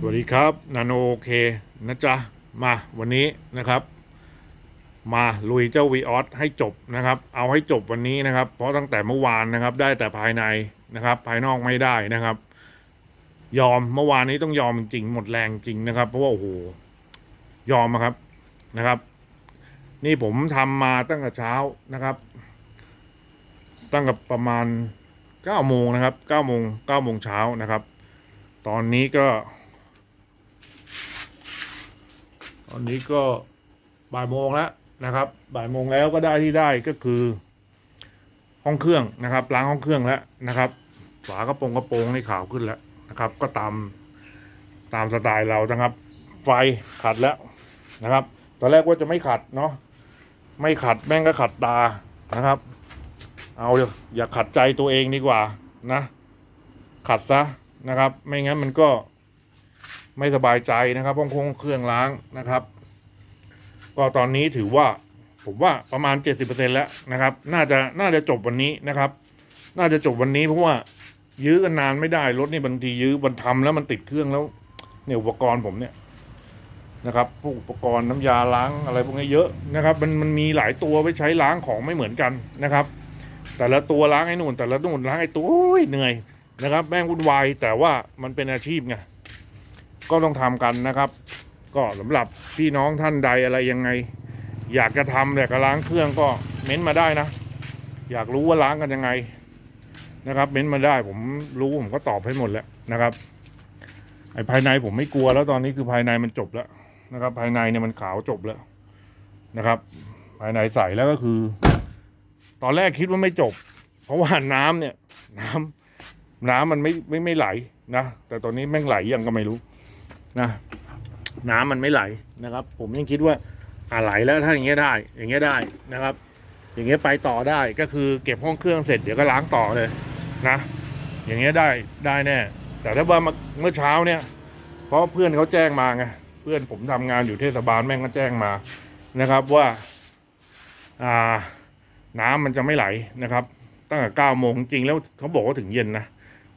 สวัสดีครับนาโนโอเคนะจ๊ะ มาวันนี้นะครับ มาลุยเจ้าวีออสให้จบนะครับ เอาให้จบวันนี้นะครับ เพราะตั้งแต่เมื่อวานนะครับ ได้แต่ภายในนะครับ ภายนอกไม่ได้นะครับ ยอมเมื่อวานนี้ต้องยอมจริงหมดแรงจริงนะครับ เพราะว่าโอ้โหยอมอะครับนะครับ นี่ผมทำมาตั้งแต่เช้านะครับ ตั้งแต่ประมาณเก้าโมงนะครับเก้าโมงเก้าโมงเช้านะครับ ตอนนี้ก็ ตอนนี้ก็บ่ายโมงแล้วนะครับ บ่ายโมงแล้วก็ได้ที่ได้ก็คือ ห้องเครื่องนะครับ ล้างห้องเครื่องแล้วนะครับ ฝากระโปรงกระโปรงนี่ขาวขึ้นแล้วนะครับ ก็ตามตามสไตล์เรานะครับ ไฟขัดแล้วนะครับ ตอนแรกว่าจะไม่ขัดเนาะไม่ขัดแม่งก็ขัดตานะครับ เอาเดี๋ยวอย่าขัดใจตัวเองดีกว่านะ ขัดซะนะครับ ไม่งั้นมันก็ ไม่สบายใจนะครับห้องคงเครื่องล้างนะครับ ก็ตอนนี้ถือว่าผมว่าประมาณ 70%แล้วนะครับ น่าจะน่าจะจบวันนี้นะครับ น่าจะจบวันนี้เพราะว่ายื้อกันนานไม่ได้รถนี่บางทียื้อมันทำแล้วมันติดเครื่องแล้วเนี่ยอุปกรณ์ผมเนี่ยนะครับพวกอุปกรณ์น้ำยาล้างอะไรพวกนี้เยอะนะครับ มันมันมีหลายตัวไว้ใช้ล้างของไม่เหมือนกันนะครับ แต่ละตัวล้างไอ้นู่นแต่ละนู่นล้างไอ้ตัวโอ้ยเหนื่อยนะครับ แม่งวุ่นวายแต่ว่ามันเป็นอาชีพไง ก็ต้องทำกันนะครับ ก็สำหรับพี่น้องท่านใดอะไรยังไง อยากจะทำแต่ก็ล้างเครื่องก็เม้นต์มาได้นะ อยากรู้ว่าล้างกันยังไงนะครับเม้นต์มาได้ผมรู้ผมก็ตอบให้หมดแล้วนะครับไอ้ภายในผมไม่กลัวแล้วตอนนี้คือภายในมันจบแล้วนะครับ ภายในเนี่ยมันขาวจบแล้วนะครับ ภายในใสแล้วก็คือ ตอนแรกคิดว่าไม่จบ เพราะว่าน้ำเนี่ยน้ำน้ำมันไม่ไม่ไม่ไหลนะแต่ตอนนี้แม่งไหลยังก็ไม่รู้ นะน้ำมันไม่ไหลนะครับ ผมยังคิดว่าอ่าไหลแล้วถ้าอย่างเงี้ยได้ อย่างเงี้ยได้นะครับ อย่างเงี้ยไปต่อได้ก็คือเก็บห้องเครื่องเสร็จเดี๋ยวก็ล้างต่อเลยนะ อย่างเงี้ยได้ได้แน่ แต่ถ้าว่าเมื่อเช้าเนี่ย เพราะเพื่อนเขาแจ้งมาไงเพื่อนผมทำงานอยู่เทศบาลแม่งก็แจ้งมานะครับว่าอ่าน้ำมันจะไม่ไหลนะครับ ตั้งแต่เก้าโมงจริงแล้วเขาบอกว่าถึงเย็นนะ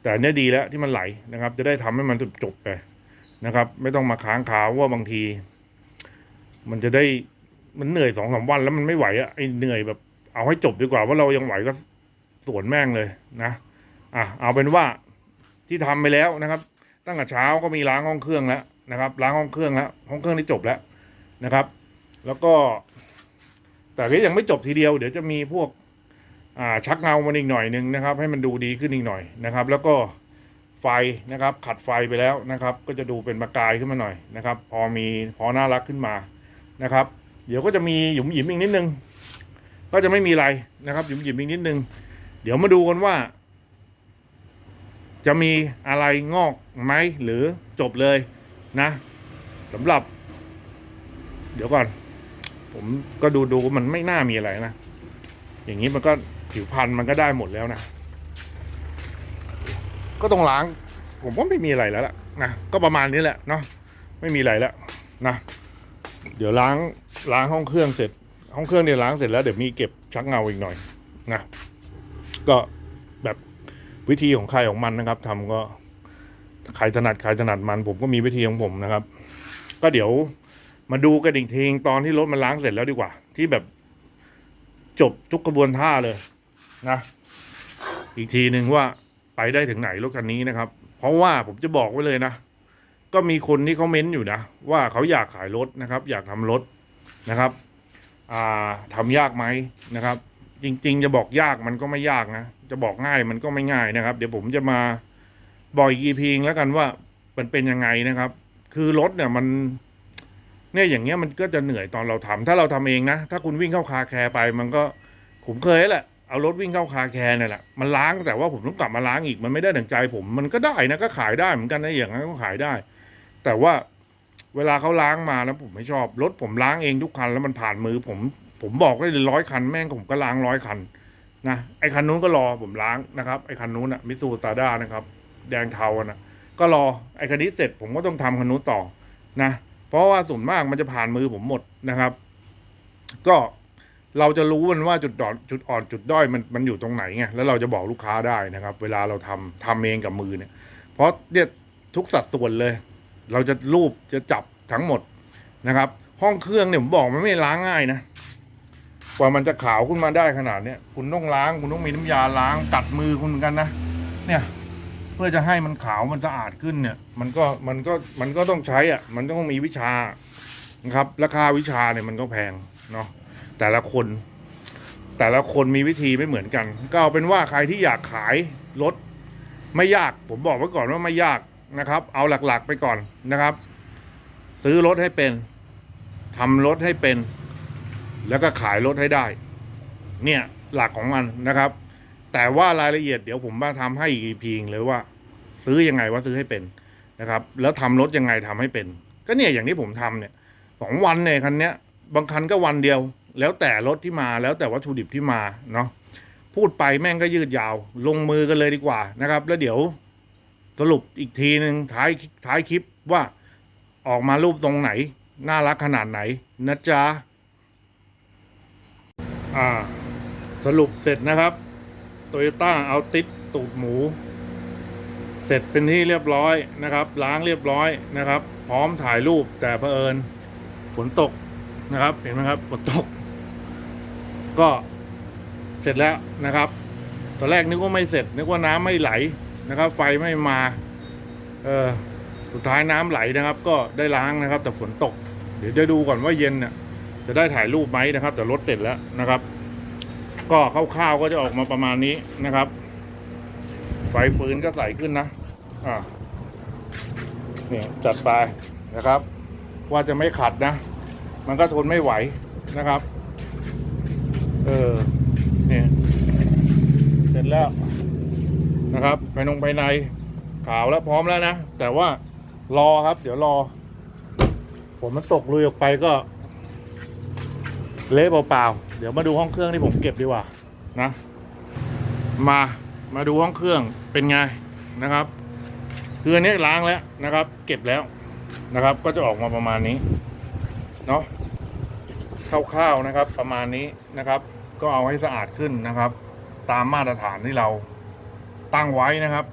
แต่เนี่ยดีแล้วที่มันไหลนะครับ จะได้ทำให้มันจบไป นะครับ ไม่ต้องมาค้างคาว่าบางที มันจะได้มันเหนื่อยสองสามวันแล้วมันไม่ไหวอะไอเหนื่อยแบบ เอาให้จบดีกว่าว่าเรายังไหวก็สวนแม่งเลยนะอะเอาเป็นว่าที่ทำไปแล้วนะครับ ตั้งแต่เช้าก็มีล้างห้องเครื่องแล้วนะครับ ล้างห้องเครื่องแล้วห้องเครื่องที่จบแล้วนะครับ แล้วก็ แต่ก็ยังไม่จบทีเดียว เดี๋ยวจะมีพวก อ่าชักเงามันอีกหน่อยหนึ่งนะครับ ให้มันดูดีขึ้นอีกหน่อยนะครับ แล้วก็ ไฟนะครับ ขัดไฟไปแล้วนะครับ ก็จะดูเป็นประกายขึ้นมาหน่อยนะครับ พอมีพอน่ารักขึ้นมานะครับ เดี๋ยวก็จะมีหยุมหยิมอีกนิดนึง ก็จะไม่มีอะไรนะครับหยุมหยิมอีกนิดนึง เดี๋ยวมาดูกันว่า จะมีอะไรงอกไหมหรือจบเลยนะสำหรับ เดี๋ยวก่อน ผมก็ดูดูมันไม่น่ามีอะไรนะอย่างนี้มันก็ผิวพันธุ์มันก็ได้หมดแล้วนะ ก็ต้องล้าง ผมว่าไม่มีอะไรแล้วล่ะนะก็ประมาณนี้แหละเนาะไม่มีอะไรแล้วนะเดี๋ยวล้างล้างห้องเครื่องเสร็จ ห้องเครื่องเนี่ยล้างเสร็จแล้วเดี๋ยวมีเก็บชักเงาอีกหน่อยนะก็แบบวิธีของใครของมันนะครับทำก็ใครถนัดใครถนัดมัน ผมก็มีวิธีของผมนะครับ ก็เดี๋ยวมาดูกันอีกทีตอนที่รถมันล้างเสร็จแล้วดีกว่า ที่แบบจบทุกกระบวนท่าเลยนะ อีกทีหนึ่งว่า ไปได้ถึงไหนรถคันนี้นะครับ เพราะว่าผมจะบอกไว้เลยนะ ก็มีคนที่เขาเม้นอยู่นะ ว่าเขาอยากขายรถนะครับ อยากทำรถนะครับอ่าทำยากไหมนะครับ จริง ๆ จะบอกยากมันก็ไม่ยากนะ จะบอกง่ายมันก็ไม่ง่ายนะครับ เดี๋ยวผมจะมาบอกอีกทีงแล้วกันว่ามันเป็นยังไงนะครับ คือรถเนี่ยมันเนี่ยอย่างเงี้ยมันก็จะเหนื่อยตอนเราทำถ้าเราทำเองนะ ถ้าคุณวิ่งเข้าคาแคร์ไปมันก็ผมเคยแหละ เอารถวิ่งเข้าคาแคร์เนี่ยแหละมันล้างแต่ว่าผมต้องกลับมาล้างอีกมันไม่ได้ดังใจผมมันก็ได้นะก็ขายได้เหมือนกันนะอย่างนั้นก็ขายได้ แต่ว่าเวลาเขาล้างมาแล้วผมไม่ชอบรถผมล้างเองทุกคันแล้วมันผ่านมือผมผมบอกได้เลยร้อยคันแม่งผมก็ล้างร้อยคันนะไอ้คันนู้นก็รอผมล้างนะครับไอ้คันนู้นอะมิสูตาด้านะครับแดงเทาอะนะก็รอไอ้คันนี้เสร็จผมก็ต้องทำคันนู้นต่อนะเพราะว่าส่วนมากมันจะผ่านมือผมหมดนะครับ ก็ เราจะรู้มันว่าจุดอ่อนจุดอ่อนจุดด้อยมันมันอยู่ตรงไหนไงแล้วเราจะบอกลูกค้าได้นะครับ เวลาเราทำทำเองกับมือเนี่ย เพราะเนี่ยทุกสัดส่วนเลย เราจะรูปจะจับทั้งหมดนะครับ ห้องเครื่องเนี่ยผมบอกมันไม่ล้างง่ายนะกว่ามันจะขาวขึ้นมาได้ขนาดเนี้ยคุณต้องล้างคุณต้องมีน้ำยาล้างกัดมือคุณเหมือนกันนะเนี่ยเพื่อจะให้มันขาวมันสะอาดขึ้นเนี่ย มันก็มันก็มันก็ต้องใช้อะ มันต้องมีวิชานะครับ ราคาวิชาเนี่ยมันก็แพงเนาะ แต่ละคน แต่ละคนมีวิธีไม่เหมือนกัน ก็เอาเป็นว่าใครที่อยากขายรถไม่ยากผมบอกไว้ก่อนว่าไม่ยากนะครับ เอาหลักๆไปก่อนนะครับ ซื้อรถให้เป็นทำรถให้เป็น แล้วก็ขายรถให้ได้ เนี่ยหลักของมันนะครับ แต่ว่ารายละเอียดเดี๋ยวผมมาทำให้อีกทีงเลยว่า ซื้อยังไงว่าซื้อให้เป็นนะครับ แล้วทำรถยังไงทำให้เป็น ก็เนี่ยอย่างที่ผมทำเนี่ยสองวันเนี่ยคันเนี้ยบางคันก็วันเดียว แล้วแต่รถที่มาแล้วแต่วัตถุดิบที่มาเนาะพูดไปแม่งก็ยืดยาว ลงมือกันเลยดีกว่านะครับ แล้วเดี๋ยวสรุปอีกทีหนึ่งท้ายท้ายคลิปว่าออกมารูปตรงไหน น่ารักขนาดไหนนะจ๊ะอ่า สรุปเสร็จนะครับโตโยต้าเอาติดตูดหมู เสร็จเป็นที่เรียบร้อยนะครับ ล้างเรียบร้อยนะครับ พร้อมถ่ายรูปแต่เผอิญฝนตกนะครับ เห็นไหมครับฝนตก ก็เสร็จแล้วนะครับ ตอนแรกนึกว่าไม่เสร็จ นึกว่าน้ำไม่ไหลนะครับ ไฟไม่มา เออสุดท้ายน้ำไหลนะครับ ก็ได้ล้างนะครับ แต่ฝนตก เดี๋ยวจะดูก่อนว่าเย็นเนี่ยจะได้ถ่ายรูปไหมนะครับ แต่รถเสร็จแล้วนะครับ ก็คร่าวๆก็จะออกมาประมาณนี้นะครับ ไฟฟืนก็ใส่ขึ้นนะอ่าเนี่ยจัดไปนะครับ ว่าจะไม่ขัดนะ มันก็ทนไม่ไหวนะครับ เออเนี่ยเสร็จแล้วนะครับไปนงภายในขาวแล้วพร้อมแล้วนะ แต่ว่ารอครับ เดี๋ยวรอฝนมันตกลุยออกไปก็ เละเปล่าๆเดี๋ยวมาดูห้องเครื่องที่ผมเก็บดีกว่านะ มามาดูห้องเครื่องเป็นไงนะครับ คืออันนี้ล้างแล้วนะครับ เก็บแล้วนะครับ ก็จะออกมาประมาณนี้ เนาะ คร่าวๆนะครับ ประมาณนี้นะครับ ก็เอาให้สะอาดขึ้นนะครับ ตามมาตรฐานที่เราตั้งไว้นะครับ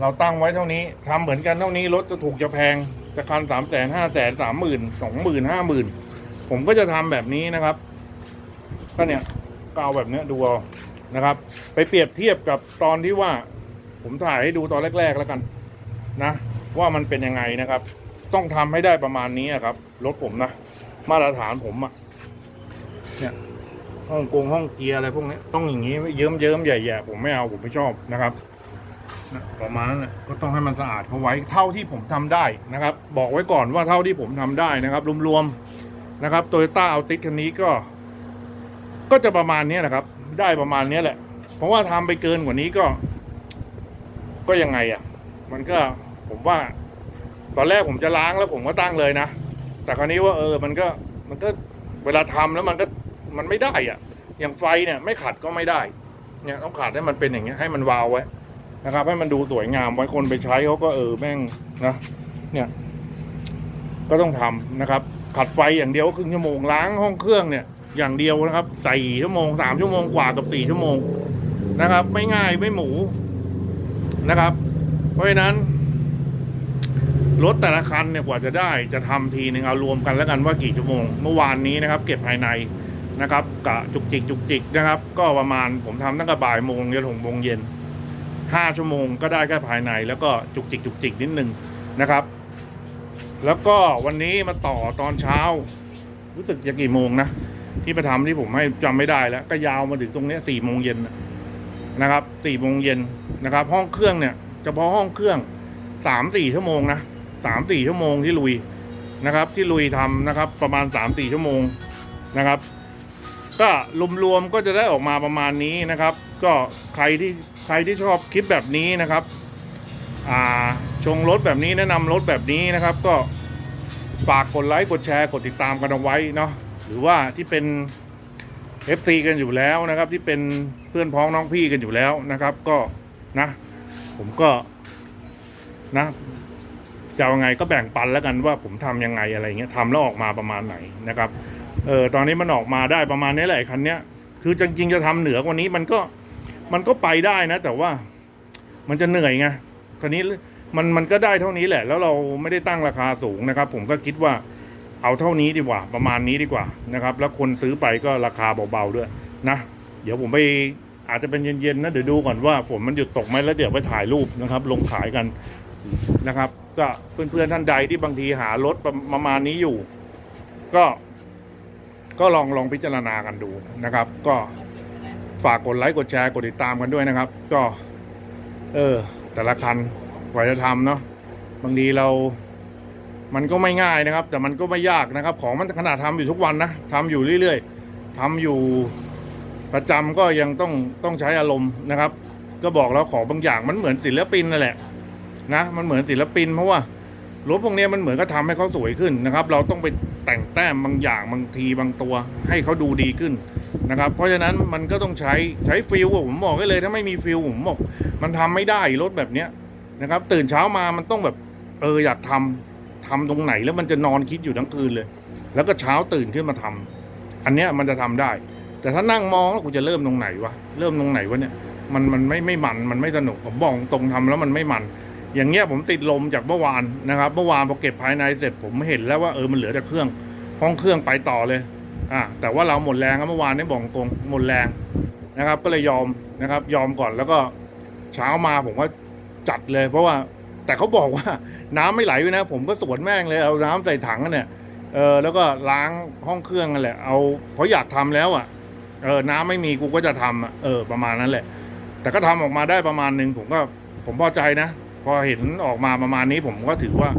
เราตั้งไว้เท่านี้ทำเหมือนกันเท่านี้รถจะถูกจะแพงจะคันสามแสนห้าแสนสามหมื่นสองหมื่นห้าหมื่นผมก็จะทำแบบนี้นะครับก็เนี่ยก็เอาแบบเนี้ยดูเอานะครับ ไปเปรียบเทียบกับตอนที่ว่า ผมถ่ายให้ดูตอนแรก ๆ แล้วกันนะ ว่ามันเป็นยังไงนะครับ ต้องทำให้ได้ประมาณนี้ครับรถผมนะ มาตรฐานผมอะเนี่ยห้องกงห้องเกียร์อะไรพวกนี้ต้องอย่างนี้เยิ้มเยิ้มๆใหญ่ๆผมไม่เอาผมไม่ชอบนะครับประมาณนั้นนะก็ต้องให้มันสะอาดเขาไว้เท่าที่ผมทำได้นะครับ บอกไว้ก่อนว่าเท่าที่ผมทำได้นะครับ รวมๆนะครับโตโยต้าเอาติสคันนี้ก็ ก็จะประมาณนี้แหละครับ ได้ประมาณนี้แหละ เพราะว่าทำไปเกินกว่านี้ก็ ก็ยังไงอะ มันก็ผมว่า ตอนแรกผมจะล้างแล้วผมก็ตั้งเลยนะ แต่คราวนี้ว่าเออมันก็มันก็เวลาทำแล้วมันก็มันไม่ได้อะ อย่างไฟเนี่ยไม่ขัดก็ไม่ได้ เนี่ยต้องขัดให้มันเป็นอย่างเงี้ยให้มันวาวไว้นะครับ ให้มันดูสวยงามไว้คนไปใช้เขาก็เออแม่งนะเนี่ย ก็ต้องทำนะครับ ขัดไฟอย่างเดียวก็ครึ่งชั่วโมงล้างห้องเครื่องเนี่ย อย่างเดียวนะครับใส่ชั่วโมงสามชั่วโมงกว่ากับสี่ชั่วโมงนะครับ ไม่ง่ายไม่หมูนะครับ เพราะฉะนั้น รถแต่ละคันเนี่ยกว่าจะได้จะทำทีหนึ่งเอารวมกันแล้วกันว่ากี่ชั่วโมง เมื่อวานนี้นะครับ เก็บภายในนะครับกะจุกจิกจุกจิกนะครับ ก็ประมาณผมทำตั้งแต่บ่ายโมงจนถึงโมงเย็นห้าชั่วโมงก็ได้แค่ภายใน แล้วก็จุกจิกจุกจิกนิดนึงนะครับ แล้วก็วันนี้มาต่อตอนเช้า รู้สึกจะกี่โมงนะที่มาทำที่ผมให้จำไม่ได้แล้ว ก็ยาวมาถึงตรงนี้สี่โมงเย็นนะครับสี่โมงเย็นนะครับ ห้องเครื่องเนี่ยเฉพาะห้องเครื่องสามสี่ชั่วโมงนะ สามสี่ชั่วโมงที่ลุยนะครับ ที่ลุยทำนะครับ ประมาณสามสี่ชั่วโมงนะครับ ก็รวมๆก็จะได้ออกมาประมาณนี้นะครับ ก็ใครที่ใครที่ชอบคลิปแบบนี้นะครับอ่าชงรถแบบนี้แนะนำรถแบบนี้นะครับ ก็ฝากกดไลค์กดแชร์กดติดตามกันเอาไว้เนาะหรือว่าที่เป็น FC กันอยู่แล้วนะครับ ที่เป็นเพื่อนพ้องน้องพี่กันอยู่แล้วนะครับ ก็นะ ผมก็นะ จะเอาไงก็แบ่งปันแล้วกันว่าผมทำยังไงอะไรเงี้ยทำแล้วออกมาประมาณไหนนะครับเออตอนนี้มันออกมาได้ประมาณนี้แหละคันเนี้ยคือจริงๆจะทำเหนือกว่านี้มันก็มันก็ไปได้นะ แต่ว่ามันจะเหนื่อยไงคันนี้มันมันก็ได้เท่านี้แหละ แล้วเราไม่ได้ตั้งราคาสูงนะครับ ผมก็คิดว่าเอาเท่านี้ดีกว่า ประมาณนี้ดีกว่านะครับ แล้วคนซื้อไปก็ราคาเบาๆด้วยนะ เดี๋ยวผมไปอาจจะเป็นเย็นๆนะเดี๋ยวดูก่อนว่าฝนมันหยุดตกไหมแล้วเดี๋ยวไปถ่ายรูปนะครับ ลงขายกัน นะครับ ก็เพื่อนๆท่านใดที่บางทีหารถประมาณนี้อยู่ ก็ ก็ลองลองพิจารณากันดูนะครับ ก็ฝากกดไลค์กดแชร์กดติดตามกันด้วยนะครับ ก็ เออ แต่ละคันกว่าจะทำเนาะบางทีเรา มันก็ไม่ง่ายนะครับ แต่มันก็ไม่ยากนะครับ ของมันขนาดทำอยู่ทุกวันนะทำอยู่เรื่อยๆทำอยู่ประจำก็ยังต้องต้องใช้อารมณ์นะครับ ก็บอกแล้วของบางอย่างมันเหมือนศิลปินนั่นแหละ นะมันเหมือนศิลปินเพราะว่ารถพวกนี้มันเหมือนก็ทำให้เขาสวยขึ้นนะครับ เราต้องไปแต่งแต้มบางอย่างบางทีบางตัวให้เขาดูดีขึ้นนะครับเพราะฉะนั้นมันก็ต้องใช้ใช้ฟิลผมบอกให้เลย ถ้าไม่มีฟิลผมบอกมันทำไม่ได้รถแบบเนี้ยนะครับ ตื่นเช้ามามันต้องแบบเอออยากทำทำตรงไหนแล้วมันจะนอนคิดอยู่ทั้งคืนเลย แล้วก็เช้าตื่นขึ้นมาทำอันเนี้ยมันจะทำได้ แต่ถ้านั่งมองแล้วกูจะเริ่มตรงไหนวะเริ่มตรงไหนวะเนี่ยมันมันไม่ไม่มันมันไม่สนุกผมบอกตรงทำแล้วมันไม่มัน อย่างเงี้ยผมติดลมจากเมื่อวานนะครับ เมื่อวานพอเก็บภายในเสร็จผมเห็นแล้วว่าเออมันเหลือแต่เครื่อง ห้องเครื่องไปต่อเลยอ่าแต่ว่าเราหมดแรงครับเมื่อวานนี้บอกตรงหมดแรงนะครับ ก็เลยยอมนะครับ ยอมก่อนแล้วก็เช้ามาผมก็จัดเลย เพราะว่าแต่เขาบอกว่าน้ำไม่ไหลนะ ผมก็สวนแม่งเลยเอาน้ำใส่ถังนเนี่ยเออแล้วก็ล้างห้องเครื่องกันแหละเอาเพราะอยากทำแล้วอะเออน้ำไม่มีกูก็จะทำอะเออประมาณนั้นแหละ แต่ก็ทำออกมาได้ประมาณหนึ่งผมก็ผมพอใจนะ พอเห็นออกมาประมาณนี้ผมก็ถือว่า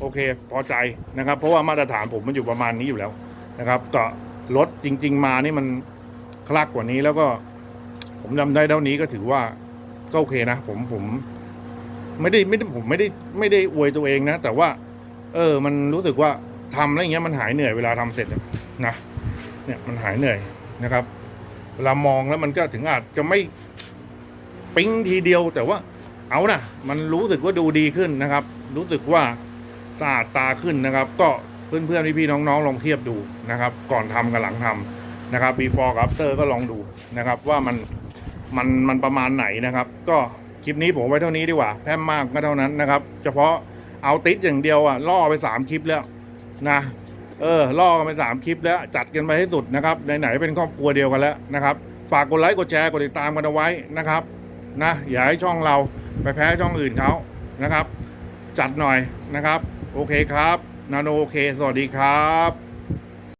โอเคพอใจนะครับ เพราะว่ามาตรฐานผมมันอยู่ประมาณนี้อยู่แล้วนะครับก็รถจริง ๆ มานี่มันคลักกว่านี้แล้วก็ ผมทำได้เท่านี้ก็ถือว่าก็โอเคนะ ผมผมไม่ได้ไม่ได้ผมไม่ได้ไม่ได้อวยตัวเองนะ แต่ว่า เออ มันรู้สึกว่าทำแล้วอย่างเงี้ยมันหายเหนื่อยเวลาทำเสร็จนะเนี่ยมันหายเหนื่อยนะครับ เวลามองแล้วมันก็ถึงอาจจะไม่ปิ๊งทีเดียวแต่ว่า เอานะมันรู้สึกว่าดูดีขึ้นนะครับ รู้สึกว่าสะอาดตาขึ้นนะครับ ก็เพื่อนๆพี่ๆน้องๆลองเทียบดูนะครับ ก่อนทำกับหลังทำนะครับ before กับ after ก็ลองดูนะครับ ว่ามันมันมันประมาณไหนนะครับ ก็คลิปนี้ผมไว้เท่านี้ดีกว่าแพมมากก็เท่านั้นนะครับ เฉพาะเอาติดอย่างเดียวอะล่อไปสามคลิปแล้วนะเออล่อกันไปสามคลิปแล้วจัดกันไปให้สุดนะครับไหนๆเป็นครอบครัวเดียวกันแล้วนะครับ ฝากกดไลค์กดแชร์กดติดตามกันเอาไว้นะครับนะอย่าให้ช่องเรา ไปแพ้ช่องอื่นเขานะครับ จัดหน่อยนะครับ โอเคครับ นาโนโอเค สวัสดีครับ